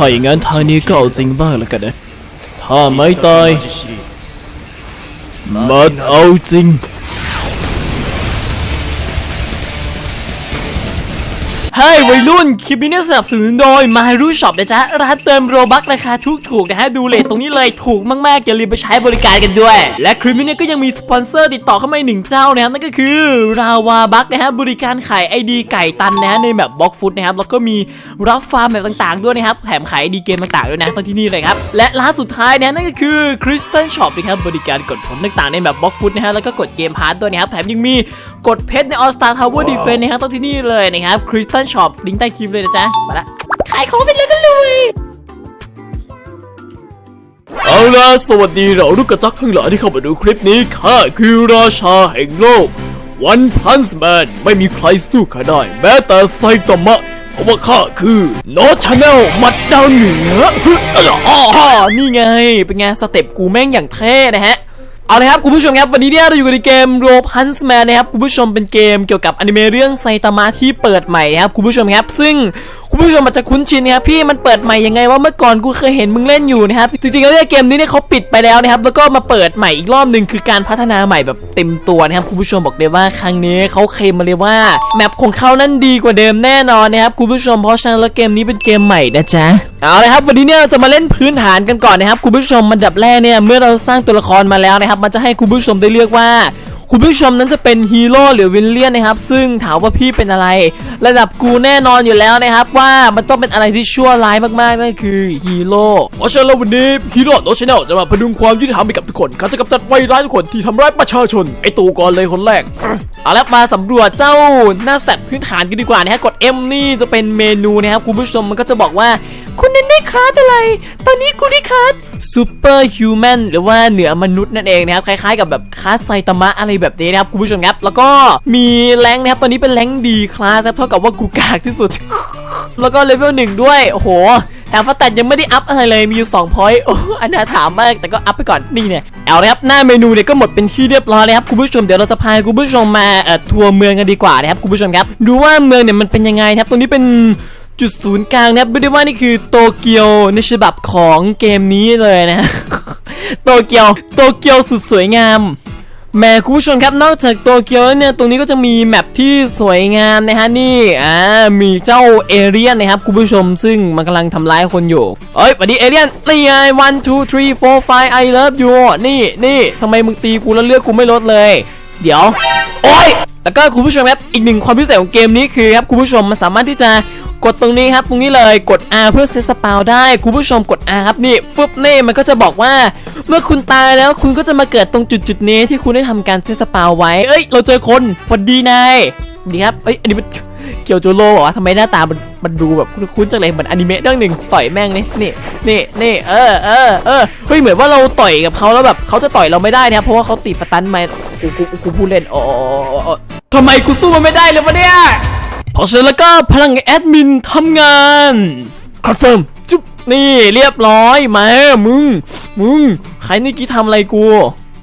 ถ้าอย่างนั้นทางนี้ก็เอาจริงบ้างแล้วกันนะ ถ้าไม่ตาย มันเอาจริง เฮ้ยวัยรุ่นคลิปนี้เนี่ยสนับสนุนโดย My r o Shop นะจ๊ะ ร้านเติมโรบัคราคาถูกถูกๆนะฮะ ดูเลทตรงนี้เลยถูกมากๆ อย่าลืมไปใช้บริการกันด้วย และคลิปนี้ก็ยังมีสปอนเซอร์ติดต่อเข้ามาอีกหนึ่งเจ้านะครับ นั่นก็คือราวาบัคนะฮะ บริการขายไอดีไก่ตันนะฮะ ในแบบบล็อกฟุตนะครับ แล้วก็มีรับฟาร์มแบบต่างๆ ด้วยนะครับ แถมขายไอดีเกมต่างๆ ด้วยนะตองที่นี่เลยครับ และร้านสุดท้ายนะนั่นก็คือ Crystal Shop นะครับ บริการกดผลต่างๆ ในแบบบล็อกฟุตนะฮะ แล้วก็กดเกมพาร์ทด้วยนะครับ แถมยังมีกดเพชรใน All Star Tower Defense นะฮะต้องที่นี่เลยนะครับ Crystal Shop ลิงก์ใต้คลิปเลยนะจ๊ะมาละขายของไปเลยกันเลยเอาล่ะสวัสดีเราลูกกระจักทั้งหลายที่เข้ามาดูคลิปนี้ข้าคือราชาแห่งโลกวันพันส์แมนไม่มีใครสู้ข้าได้ แม้แต่ไซตามะเพราะว่าข้าคือโนชาแนลมัดดาวเหนือฮึอะล่ะอ้ออ๋อนี่ไง เป็นไงสเต็ปกูแม่งอย่างเท่นะฮะ เอาเลยครับคุณผู้ชมครับวันนี้เนี่ยเราอยู่กันในเกมโรพันส์แมนนะครับคุณผู้ชมเป็นเกมเกี่ยวกับอนิเมะเรื่องไซตามะที่เปิดใหม่นะครับคุณผู้ชมครับซึ่ง คุณผู้ชมอาจจะคุ้นชินนะครับพี่มันเปิดใหม่ยังไงว่าเมื่อก่อนกูเคยเห็นมึงเล่นอยู่นะครับจริงๆแล้วเนี่ยเกมนี้เนี่ยเขาปิดไปแล้วนะครับแล้วก็มาเปิดใหม่อีกรอบหนึ่งคือการพัฒนาใหม่แบบเต็มตัวนะครับคุณผู้ชมบอกเลยว่าครั้งนี้เขาเคลมมาเลยว่าแมปของเขานั้นดีกว่าเดิมแน่นอนนะครับคุณผู้ชมเพราะฉะนั้นแล้วเกมนี้เป็นเกมใหม่นะจ๊ะเอาเลยครับวันนี้เนี่ยเราจะมาเล่นพื้นฐานกันก่อนนะครับคุณผู้ชมมันดับแรกเนี่ยเมื่อเราสร้างตัวละครมาแล้วนะครับมันจะให้คุณผู้ชมได้เลือกว่า คุณผู้ชมนั้นจะเป็นฮีโร่หรือวิลเลียนนะครับ ซึ่งถามว่าพี่เป็นอะไร ระดับกูแน่นอนอยู่แล้วนะครับ ว่ามันต้องเป็นอะไรที่ชั่วร้ายมากๆนั่นคือฮีโร่เพราะฉะนั้นวันนี้ฮีโร่โนชแนลจะมาพดุงความยุติธรรมให้กับทุกคนข้าจะกำจัดไวร้ายทุกคนที่ทำร้ายประชาชนไอตูก่อนเลยคนแรกเอาละมาสำรวจเจ้าหน้าแตทพื้นฐานกันดีกว่านะฮะกด M นี่จะเป็นเมนูนะครับคุณผู้ชมมันก็จะบอกว่าคุณ ได้คลาสอะไร ตอนนี้คุณได้คลาสซูเปอร์ฮิวแมนหรือว่าเหนือมนุษย์นั่นเองนะครับ คล้ายๆกับแบบคลาสไซตามะอะไรแบบนี้นะครับคุณผู้ชมครับ แล้วก็มีแรงนะครับ ตอนนี้เป็นแรงดีคลาสครับเท่ากับว่ากูกากที่สุด แล้วก็เลเวลหนึ่งด้วย โอ้โหแถมฟัตแตดยังไม่ได้อัพอะไรเลยมีอยู่2พอยต์โอ้อันน่าถามมากแต่ก็อัพไปก่อนนี่เนี่ยเอาลยครับหน้าเมนูเนี่ยก็หมดเป็นที่เรียบร้อยเลยครับคุณผู้ชมเดี๋ยวเราจะพาคุณผู้ชมมาทัวร์เมืองกันดีกว่านะครับคุณผู้ชมครับดูว่าเมืองเนี่ยมันเป็นยังไงนะครับตรงนี้เป็น จุดศูนย์กลางนะครับไม่ได้ว่านี่คือโตเกียวในฉบับของเกมนี้เลยนะ โตเกียวโตเกียวสุดสวยงามแม่คุณผู้ชมครับนอกจากโตเกียวเนี่ยตรงนี้ก็จะมีแมปที่สวยงามนะฮะนี่อ่ามีเจ้าเอเรียนนะครับคุณผู้ชมซึ่งมันกำลังทำร้ายคนอยู่เอ้ยวัสดีเอเรียนนี่ไง one two three four five I love you นี่นี่ทำไมมึงตีกูแล้วเลือกกูไม่ลดเลย เดี๋ยว โอ้ยแล้วก็คุณผู้ชมครับอีกหนึ่งความพิเศษของเกมนี้คือครับคุณผู้ชมมันสามารถที่จะ กดตรงนี้ครับตรงนี้เลยกด R เพื่อเซตสปาวได้คุณผู้ชมกด R ครับนี่ฟึบนี่มันก็จะบอกว่า เมื่อคุณตายแล้วคุณก็จะมาเกิดตรงจุดจุดนี้ที่คุณได้ทำการเซตสปาวไว้เอ้ย เราเจอคนพอดีนายดีครับเอ้ยอันนี้มันเกี่ยวโจโร่เหรอทำไมหน้าตามันมันดูแบบคุ้นๆจังเลยเหมือนอนิเมะเรื่องหนึ่งต่อยแม่งนี่นี่นี่นี่เออเออเออเฮ้ยเหมือนว่าเราต่อยกับเขาแล้วแบบเขาจะต่อยเราไม่ได้นะครับเพราะว่าเขาติดสตันมากูกูกูพูดเล่นอ๋อทำไมกูสู้มันไม่ได้เลยวะเนี่ย พราะฉะนั้นแล้วก็พลังแอดมินทำงานคอนเฟิร์มจุ๊บนี่เรียบร้อยมามึง มึง ใครนี่กี้ทำอะไรกู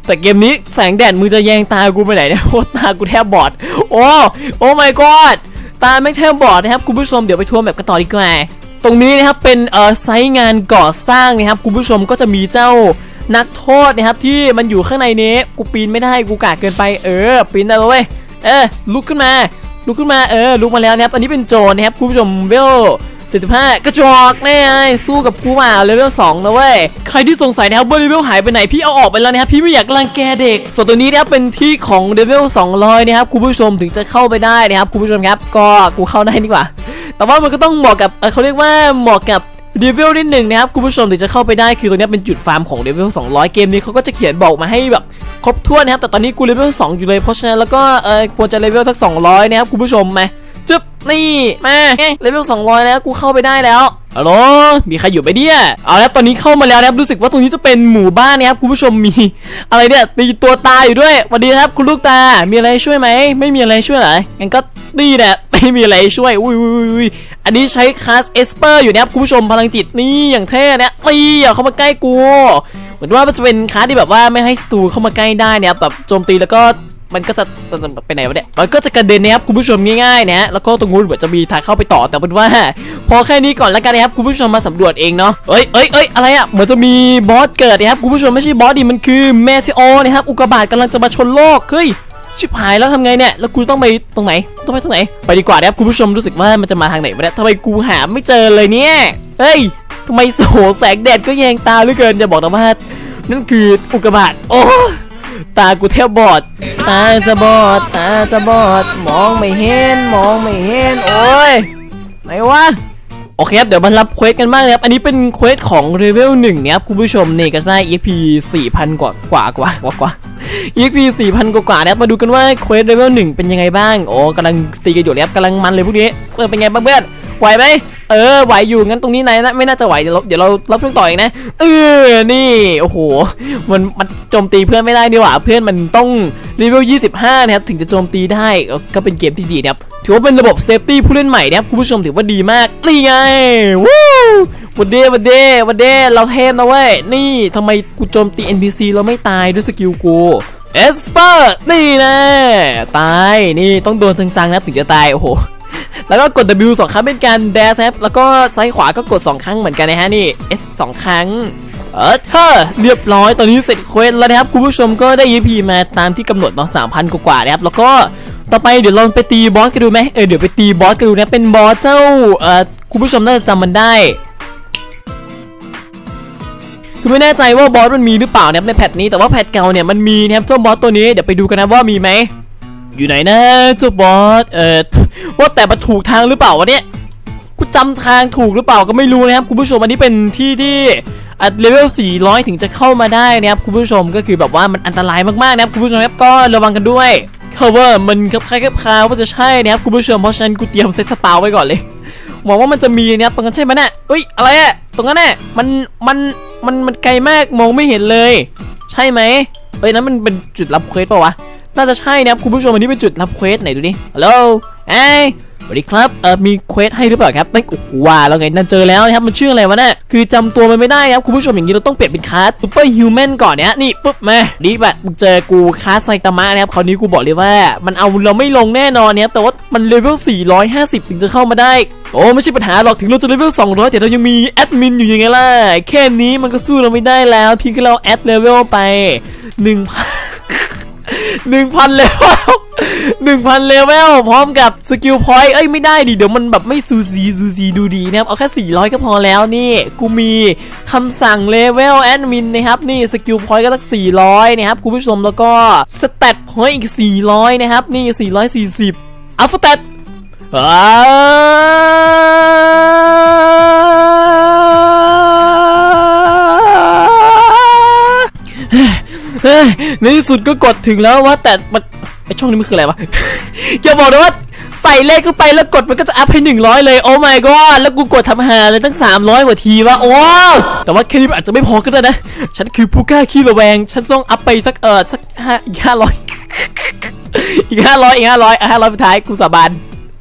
แต่เกมนี้แสงแดดมึงจะแยงตากูไปไหนเนี่ยโอ้ตากูแทบบอด โอ้ โอ้ my god ตาไม่งแทบบอดนะครับคุณผู้ชมเดี๋ยวไปทัวร์แบบกันต่อดีกว่าตรงนี้นะครับเป็นเอ่อไซต์งานก่อสร้างนะครับคุณผู้ชมก็จะมีเจ้านักโทษนะครับที่มันอยู่ข้างในนี้กูปีนไม่ได้กูกากเกินไปเออปีนได้เลยเว้ยเออลุกขึ้นมา ลุกขึ้นมาเออลุกมาแล้วนะครับอันนี้เป็นโจรนะครับคุณผู้ชมเวล75กระจอกแน่สู้กับกูมาเลเวล2นะเว้ยใครที่สงสัยนะครับว่าเลเวลหายไปไหนพี่เอาออกไปแล้วนะครับพี่ไม่อยากรังแกเด็ก ส่วนตัวนี้นะครับเป็นที่ของเลเวล200นะครับคุณผู้ชมถึงจะเข้าไปได้นะครับคุณผู้ชมครับ ก็กูเข้าได้ดีกว่า แต่ว่ามันก็ต้องเหมาะกับเเขาเรียกว่าเหมาะกับ เดวิลนิดหนึ่งนะครับคุณผู้ชมถึงจะเข้าไปได้คือตรงนี้เป็นจุดฟาร์มของเลเวล200 เกมนี้เขาก็จะเขียนบอกมาให้แบบครบถ้วนนะครับแต่ตอนนี้กูเลเวล2อยู่เลยเพราะฉะนั้นแล้วก็เออควรจะเลเวลสัก 200 นะครับคุณผู้ชมมาจึ๊บนี่มาเลเวล200 แล้วกูเข้าไปได้แล้วฮัลโหลมีใครอยู่ไหมเนี่ยเอาแล้วตอนนี้เข้ามาแล้วนะครับรู้สึกว่าตรงนี้จะเป็นหมู่บ้านนะครับคุณผู้ชมมีอะไรเนี่ยตีตัวตายอยู่ด้วยสวัสดีครับคุณลูกตา มีอะไรช่วยไหมไม่มีอะไรช่วยหรองั้นก็นี่แหละ ไม่มีอะไรช่วยอุ้ยอุ้ยอุ้ยอุ้ยอันนี้ใช้คลาสเอสเปอร์อยู่นะครับคุณผู้ชมพลังจิตนี่อย่างเท่เนี่ยตีอย่าเข้ามาใกล้กู เหมือนว่ามันจะเป็นคลาสที่แบบว่าไม่ให้สตูเข้ามาใกล้ได้เนี่ยแบบโจมตีแล้วก็มันก็จะไปไหนวะเนี่ย มันก็จะกระเด็นนะครับคุณผู้ชมง่ายๆนะแล้วก็ตรงนู้นเหมือนจะมีทางเข้าไปต่อแต่เป็นว่า พอแค่นี้ก่อนแล้วกันนะครับคุณผู้ชมมาสำรวจเองเนาะ เอ้ยเอ้ยเอ้ยอะไรอะเหมือนจะมีบอสเกิดนะครับคุณผู้ชมไม่ใช่บอสดิมันคือเมทิโอนะครับอุกกาบาตกำลังจะมาชนโลก เฮ้ย ชิบหายแล้วทำไงเนี่ย แล้วกูต้องไปตรงไหน ต้องไปตรงไหน ไปดีกว่านะครับคุณผู้ชมรู้สึกว่ามันจะมาทางไหนวะเนี่ยทำไมกูหาไม่เจอเลยเนี่ย เฮ้ยทำไมโสแสงแดดก็แยงตาเหลือเกินจะบอกนะว่านั่นคืออุกกาบาตโอ้ตากูแทบบอด ตาจะบอด ตาจะบอด มองไม่เห็น มองไม่เห็น โอ้ย ไหนวะ โอเคครับเดี๋ยวมารับเควสกันบ้างนะครับ อันนี้เป็นเควสของเลเวลหนึ่งเนี่ยครับคุณผู้ชมนี่ก็ได้ EP 4,000 กว่ากว่ากว่ากว่ากว่า EP 4,000 กว่ากว่านะครับมาดูกันว่าเควสเลเวลหนึ่งเป็นยังไงบ้างโอ้กำลังตีกันอยู่นะครับกำลังมันเลยพวกนี้เออเป็นไงบ้างเพื่อนไหวไหม เออไหวอยู่งั้นตรงนี้นายนะไม่น่าจะไหวเดี๋ยวเราเดี๋ยวเรารับช่วงต่ออีกนะเออนี่โอ้โหมันมันโจมตีเพื่อนไม่ได้นี่หว่าเพื่อนมันต้องเลเวล25 นะครับ ถึงจะโจมตีได้ก็เป็นเกมที่ดีนะครับถือว่าเป็นระบบเซฟตี้ผู้เล่นใหม่นะครับคุณผู้ชมถือว่าดีมากนี่ไงวู้วันเดวันเดวันเดเราเทพนะเว้ยนี่ทำไมกูโจมตี NPC เราไม่ตายด้วยสกิลกูเอสเปอร์นี่นะตายนี่ต้องโดนจังๆนะถึงจะตายโอ้โห แล้วก็กด W สองครั้งเป็นการแดชครับแล้วก็ซ้ายขวาก็กด 2 ครั้งเหมือนกันนะฮะนี่ S 2 ครั้งเออเธอเรียบร้อยตอนนี้เสร็จเควสแล้วนะครับคุณผู้ชมก็ได้ EP มาตามที่กำหนดเนาะ3,000กว่าๆนะครับแล้วก็ต่อไปเดี๋ยวลองไปตีบอสกันดูไหมเออเดี๋ยวไปตีบอสกันดูนะเป็นบอสเจ้าเออคุณผู้ชมน่าจะจำมันได้คือไม่แน่ใจว่าบอสมันมีหรือเปล่านะครับในแพทนี้แต่ว่าแพทเก่าเนี่ยมันมีนะครับเจ้าบอสตัวนี้เดี๋ยวไปดูกันนะว่ามีไหม อยู่ไหนนะเจ้าบอสเออว่าแต่มันถูกทางหรือเปล่าวะเนี่ยกูจำทางถูกหรือเปล่าก็ไม่รู้นะครับคุณผู้ชมอันนี้เป็นที่ที่อัดเลเวล 400 ถึงจะเข้ามาได้นะครับคุณผู้ชมก็คือแบบว่ามันอันตรายมากๆนะครับคุณผู้ชมครับก็ระวังกันด้วยเขาว่ามันครับคล้ายๆคาว่าจะใช่นะครับคุณผู้ชมเพราะฉะนั้นกูเตรียมเซตสปาไว้ก่อนเลยหวังว่ามันจะมีนะครับตรงนั้นใช่ไหมเนี่ยเอ้ยอะไรอะตรงนั้นเนี่ยมันมันมันมันไกลมากมองไม่เห็นเลย ใช่ไหมเอ้ยนั้นมันเป็นจุดรับเควสเปล่าวะ น่าจะใช่นะครับคุณผู้ชมอันนี้เป็นจุดรับเควสไหนดูดิฮัลโหลเอ้ยสวัสดีครับ เออมีเควสให้หรือเปล่าครับตั้งโอ้โหว่าแล้วไงนั่นเจอแล้วนะครับ มันชื่ออะไรวะเนี่ยคือจำตัวมันไม่ได้ครับ คุณผู้ชมอย่างนี้เราต้องเปลี่ยนเป็นคาสซูเปอร์ฮิวแมนก่อนเนี่ยนี่ปุ๊บมาดีแบบเจอกูคาสไซตามะนะครับ คราวนี้กูบอกเลยว่า มันเอาเราไม่ลงแน่นอนเนี่ยแต่ว่ามันเลเวล 450 ถึงจะเข้ามาได้ โอ้ไม่ใช่ปัญหาหรอก ถึงเราจะเลเวล 200 แต่เรายังมีแอดมินอยู่ยังไงล่ะ แค่นี้มันก็สู้เราไม่ได้แล้ว เพียงแค่เราแอดเลเวลไป1,000 1,000เลเวล1,000เลเวลพร้อมกับสกิลพอยต์เอ้ยไม่ได้ดิเดี๋ยวมันแบบไม่ซูซีซูซีดูดีนะครับ เอาแค่ 400 ก็พอแล้วนี่ กูมีคำสั่งเลเวลแอดมินนะครับ นี่สกิลพอยต์ก็ตั้ง400 นะครับ คุณผู้ชมแล้วก็สเตตพอยต์อีก 400 นะครับ นี่ 440อัลฟาเตต เฮ้ยในที่สุดก็กดถึงแล้วว่าแต่มันไอช่องนี้มันคืออะไรวะ อย่าบอกนะว่าใส่เลขเข้าไปแล้วกดมันก็จะอัพให้ 100 เลย โอ้ my god แล้วกูกดทำหาเลยตั้ง 300 กว่าทีวะโอ้แต่ว่าแค่นี้อาจจะไม่พอก็ได้นะ ฉันคือผู้กล้าขี้ระแวง ฉันต้องอัพไปสักเออสักห้าห้าร้อยอีกห้าร้อยอีกห้าร้อยห้าร้อยสุดท้ายกูสาบาน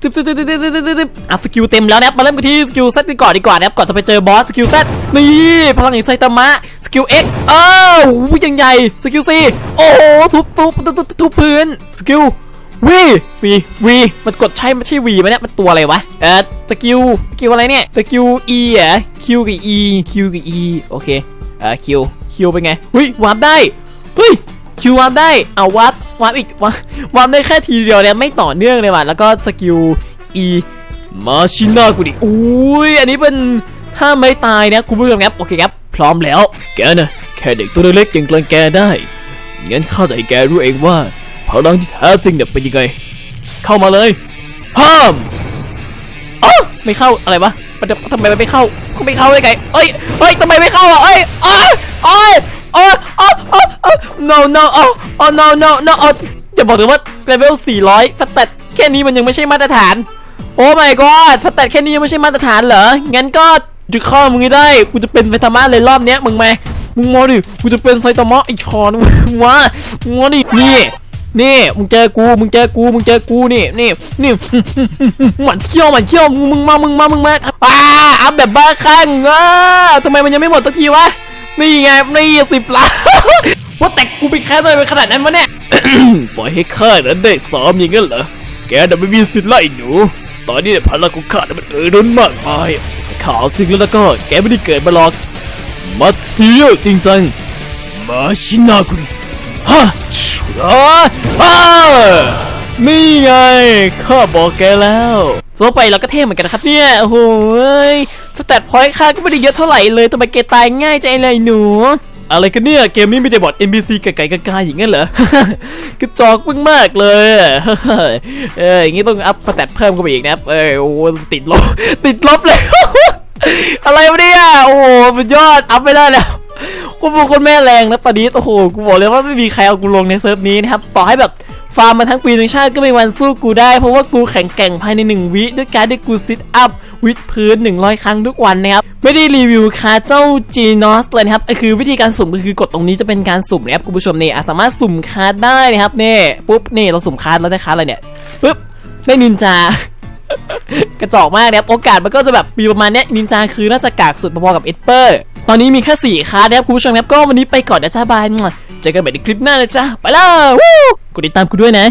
ตึ๊บตึ๊บตึ๊บตึ๊บตึ๊บตึ๊บอะสกิลเต็มแล้วนะมาเริ่มกันที่สกิลเซตกันก่อนดีกว่านะครับก่อนจะไปเจอบอสสกิลเซตนี่พลังแห่งไซตามะ กิล X อ้าวหูยังใหญ่สกิล C โอ้โหทุบทุบทุบทุบทุบพื้นสกิลวีวีวีมันกดใช่ไม่ใช่วีไหมเนี่ยมันตัวอะไรวะเออสกิลสกิลอะไรเนี่ยสกิล E อะ Q กับ E Q กับ E โอเคเออ Q Q เป็นไงเฮ้ยวาร์ปได้เฮ้ยคิววาร์ปได้เอาวาร์ปวาร์ปอีกวาร์ปวาร์ปได้แค่ทีเดียวเนี่ยไม่ต่อเนื่องเลยว่ะแล้วก็สกิล E มาชิน่ากูดิอุ้ยอันนี้เป็นถ้าไม่ตายนะคุณผู้ชมครับโอเคครับ พร้อมแล้ว แกนะแค่เด็กตัวเล็กๆยังกลังแกได้งั้นข้าใจแกรู้เองว่าพลังที่แท้จริงเนี่ยเป็นยังไง เข้ามาเลยห้ามอ๋อไม่เข้าอะไรวะมันจะทำไมมันไม่เข้าก็ไม่เข้าได้ไงเอ้ยเฮ้ยทำไมไม่เข้าอะเอ้ยเอ้ยเอ้ยเอ้ยเอ้ยเอ้ยเอ้ย no no อ๋ออ๋อ no no no อ๋ออย่าบอกเลยว่าเลเวล400ฟัตเต็ดแค่นี้มันยังไม่ใช่มาตรฐาน โอ้ my god ฟัตเต็ดแค่นี้ยังไม่ใช่มาตรฐานเหรองั้นก็ จะเข้ามึงให้ได้กูจะเป็นไฟตามะเลยรอบเนี้ยมึงมามึงมาดิกูจะเป็นไฟตามะไอ้คอนมึงมามึงมาดินี่นี่มึงเจอกูมึงเจอกูมึงเจอกูนี่นี่นี่หมันเขี้ยวหมันเขี้ยวมึงมึงมามึงมามึงมาป้าอัพแบบบ้าคลั่งอะทำไมมันยังไม่หมดสักทีวะนี่ไงนี่สิบล้านว่าแต่กูไปแค่เลยไปขนาดนั้นวะเนี่ยปล่อยให้ข้านั้นได้ซ้อมอย่างนั้นเหรอแกน่ะไม่มีสิทธิ์ไล่หนู ตอนนี้พลังของข้ามันเอ่ยล้นมากมาย ข่าวจริงแล้วก็แกไม่ได้เกิดมาหรอกมัดเซียวจริงจังมาชินากุริฮะชัวร์อ่านี่ไงข้าบอกแกแล้วโซไปเราก็เท่เหมือนกันนะครับเนี่ยโอ้โหยสแตทพอยต์ค่าก็ไม่ได้เยอะเท่าไหร่เลยทำไมเกตายง่ายใจเลยหนูอะไรกันเนี่ย เกมนี้มีแต่บอท NPC ไก่ๆกาๆอย่างงั้นเหรอกระจอกมากๆเลยอะเอออย่างงี้ต้องอัพสแตทเพิ่มเข้าไปอีกนะครับเออโอ้โหติดลบติดลบเลย อะไรวะเนี่ย โอ้โหมันยอด อัพไม่ได้แล้วคุณพ่อคุณแม่แรงนะตอนนี้ โอ้โห กูบอกเลยว่าไม่มีใครเอากูลงในเซิร์ฟนี้นะครับ ต่อให้แบบฟาร์มมาทั้งปีทั้งชาติก็ไม่มีวันสู้กูได้ เพราะว่ากูแข็งแกร่งภายใน 1 วิด้วยการที่กูซิทอัพวิดพื้น 100 ครั้งทุกวันนะครับ ไม่ได้รีวิวคาเจ้าจีนอสเลยนะครับคือวิธีการสุ่มก็คือกดตรงนี้จะเป็นการสุ่มนะครับคุณผู้ชมเนี่อะสามารถสุ่มคาได้นะครับเนี่ปุ๊บนี่เราสุ่มคาร์ดแล้วได้คาอะไรเนี่ยปุ๊บได้นินจา กระจอกมากนะครับโอกาสมันก็จะแบบมีประมาณเนี้ยนินจาคือน่าจะกากสุดพอๆกับเอสเปอร์ตอนนี้มีแค่สี่คาร์ดนะครับคุณผู้ชมครับก็วันนี้ไปก่อนนะจ้าบายเจอกันใหม่ในคลิปหน้านะจ้าไปแล้ววู้กดติดตามกูด้วยนะ